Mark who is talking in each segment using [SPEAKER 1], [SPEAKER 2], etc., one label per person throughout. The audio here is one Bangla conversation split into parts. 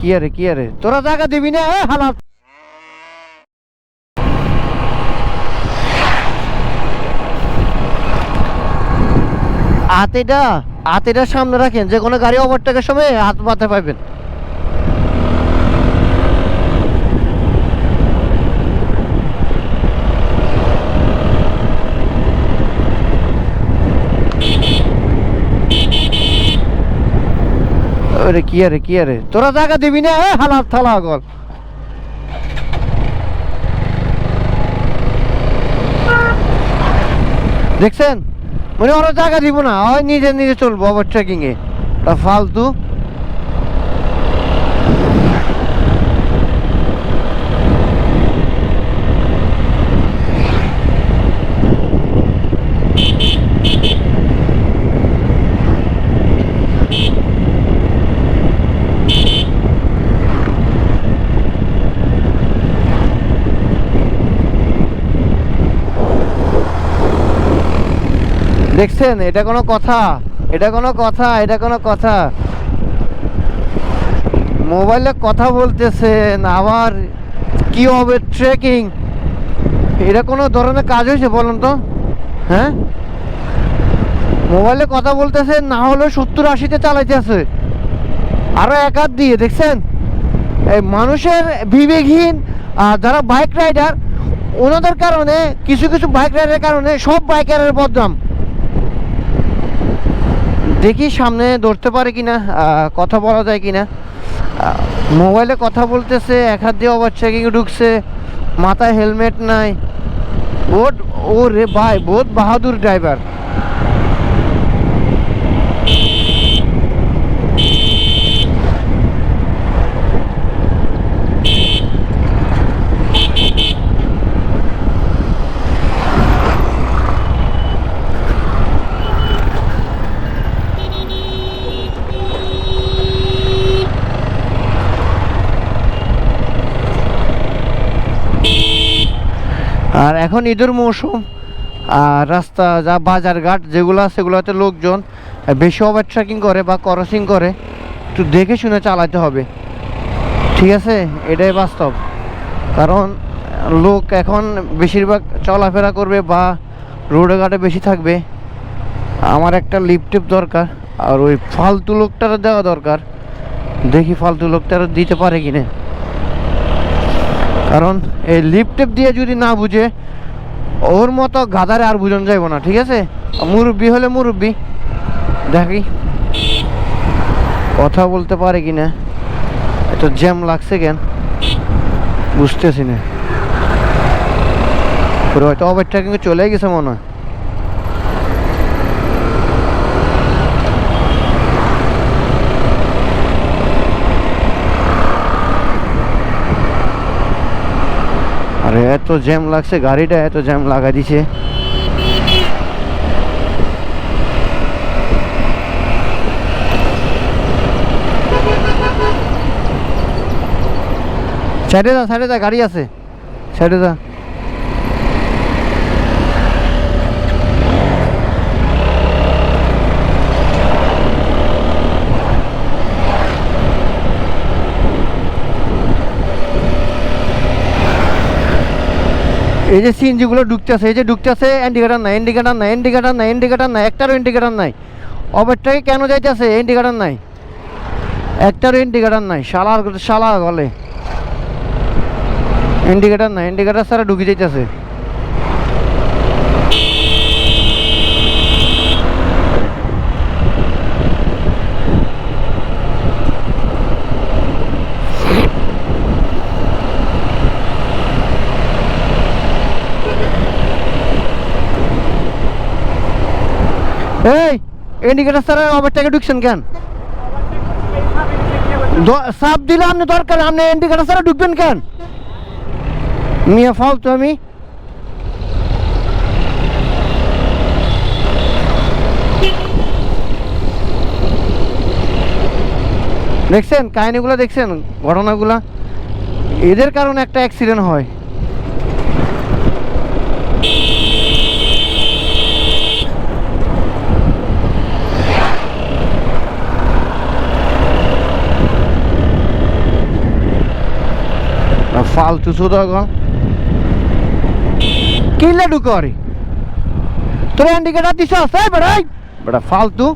[SPEAKER 1] কি আরে কি আরে তোরা জায়গা দিবি না হালাত হাতেটা হাতেটা সামনে রাখেন যে কোনো গাড়ি ওভারটেকের সময় হাত মাথায় পাইবেন। আরে কি আরে কি আরে? তোরা জায়গা দিবি না? এ হালাত থালা গল। দেখছেন? মানে ওরা জায়গা দিব না, হয় নিজে নিজে চলবো ওভার ট্রেকিং এ। তা ফালতু। দেখছেন? এটা কোনো কথা। এটা কোনো কথা, এটা কোনো কথা। মোবাইলে কথা বলতেছেন, আবার কি হবে ট্রেকিং এটা কোনো ধরনের কাজ হয়েছে বলুন তো? হ্যাঁ? মোবাইলে কথা বলতেছে না হলে সত্তর আশিতে চালাইতেছে আরও এক হাত দিয়ে, দেখছেন? এই মানুষের বিবেকহীন যারা বাইক রাইডার ওনাদের কারণে, কিছু কিছু বাইক রাইডারের কারণে সব বাইকারের বদনাম। দেখি সামনে ধরতে পারে কি না কথা বলা যায় কিনা। মোবাইলে কথা বলতেছে, এক হাত দিয়ে ওভার চেকিং ঢুকছে, মাথায় হেলমেট নাই। বোট ও রে ভাই বোধ বাহাদুর ড্রাইভার আর এখন ঈদের মৌসুম, আর রাস্তা যা বাজার ঘাট যেগুলো সেগুলোতে লোকজন বেশি ওভার ট্রেকিং করে বা ক্রসিং করে, একটু দেখে শুনে চালাতে হবে। ঠিক আছে? এটাই বাস্তব। কারণ লোক এখন বেশিরভাগ চলাফেরা করবে বা রোডে ঘাটে বেশি থাকবে। আমার একটা লিপটিপ দরকার, আর ওই ফালতু লোকটারও দেওয়া দরকার। দেখি ফালতু লোকটারও দিতে পারে কিনা। কারণ এই লিপটেপ দিয়ে যদি না বুঝে, ওর মতো গাদারে আর বুঝন যাইব না, ঠিক আছে? মুরব্বি হলে মুরব্বি। দেখি। কথা বলতে পারে কি না এত জ্যাম লাগছে কেন? বুঝতেছি না। পুরো হয়তো ওভার কিন্তু চলে গেছে মনে হয় আরে এত জ্যাম লাগছে, গাড়িটা এত জ্যাম লাগা দিছে। সাইডে যা সাইডে যা, গাড়ি আছে। সাইডে যা। এই যে সিএনজিগুলো ঢুকতেছে এই যে ঢুকতেছে ইন্ডিকেটার নাই ইন্ডিকেটার নাই ইন্ডিকেটার নাই ইন্ডিকেটার নাই, একটারও ইন্ডিকেটার নাই। ওভারটাকে কেন যাইতেছে? ইন্ডিকেটার নাই। একটারও ইন্ডিকেটার নাই শালা শালা গলে। ইন্ডিকেটার নাই ইন্ডিকেটার ছাড়া ঢুকে যাইতেছে। এই ইন্ডিকেটার ছাড়া ওভারটাকে ঢুকছেন কেন? সাপ দিলে আপনি দরকার, আপনি ইন্ডিকেটার ছাড়া ঢুকবেন কেন? মিয়া, ফালতু আমি। দেখছেন, কাহিনিগুলো দেখছেন, ঘটনাগুলা? এদের কারণে একটা অ্যাক্সিডেন্ট হয়। ফালতু কি লাডু ঢুকরি তোর ইন্ডিকেটার দিছ? আছে বেড়াই বেটা ফালতু।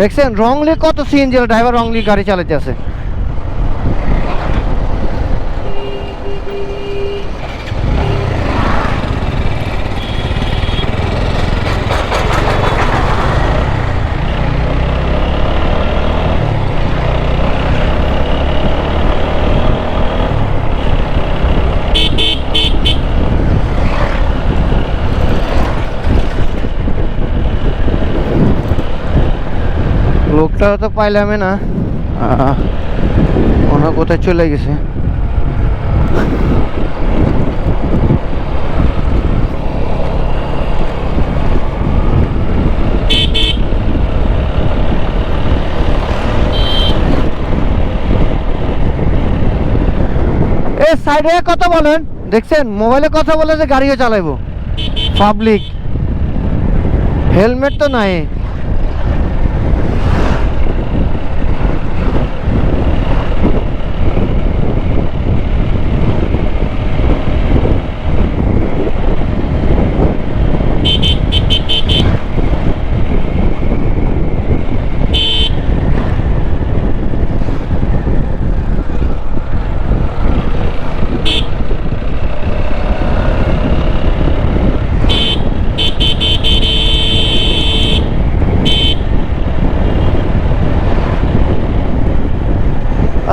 [SPEAKER 1] দেখছেন, রংলি কত সিএনজি ড্রাইভার রংলি গাড়ি চালাতে আছে লোকটা তো পাইলামে না। মনে কোথায় চলে গেছে। সাইডে কথা বলেন। দেখছেন মোবাইলে কথা বলে যে গাড়িও চালাইবো। পাবলিক হেলমেট তো নাই।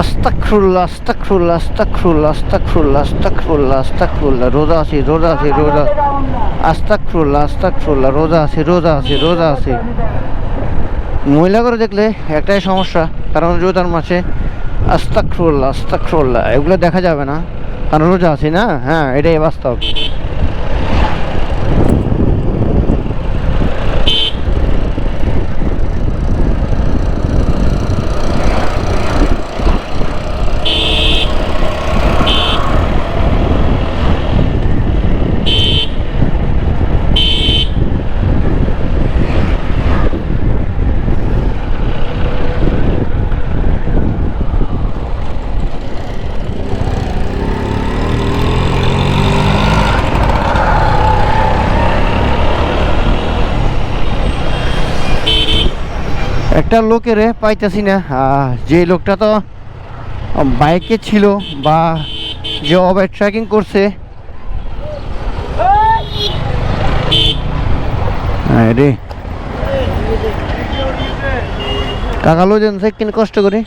[SPEAKER 1] আস্তাকফুল্লাহ আস্তাকফুল্লাহ আস্তাকফুল্লাহ আস্তাকফুল্লাহ আস্তাকফুল্লাহ আস্তাকফুল্লাহ রোজা আছি রোজা আছি, রোজা। আস্তাকফুল্লাহ আস্তাকফুল্লাহ রোজা আছি রোজা আছি রোজা আছি। মহিলা করে দেখলে একটাই সমস্যা কারণ রোজার মাসে আস্তাকফুল্লাহ আস্তাকফুল্লাহ এগুলো দেখা যাবে না। কারণ রোজা আছি না? হ্যাঁ এটাই বাস্তব। একটা লোকেরে পাইতেছি না। যে লোকটা তো বাইকে ছিল বা যে ওভার ট্র্যাকিং করছে। রে। কাকা লোজন কিনে কষ্ট করে?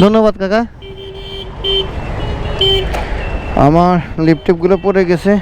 [SPEAKER 1] ধন্যবাদ, কাকা। আমার লিপটিপগুলো পড়ে গেছে।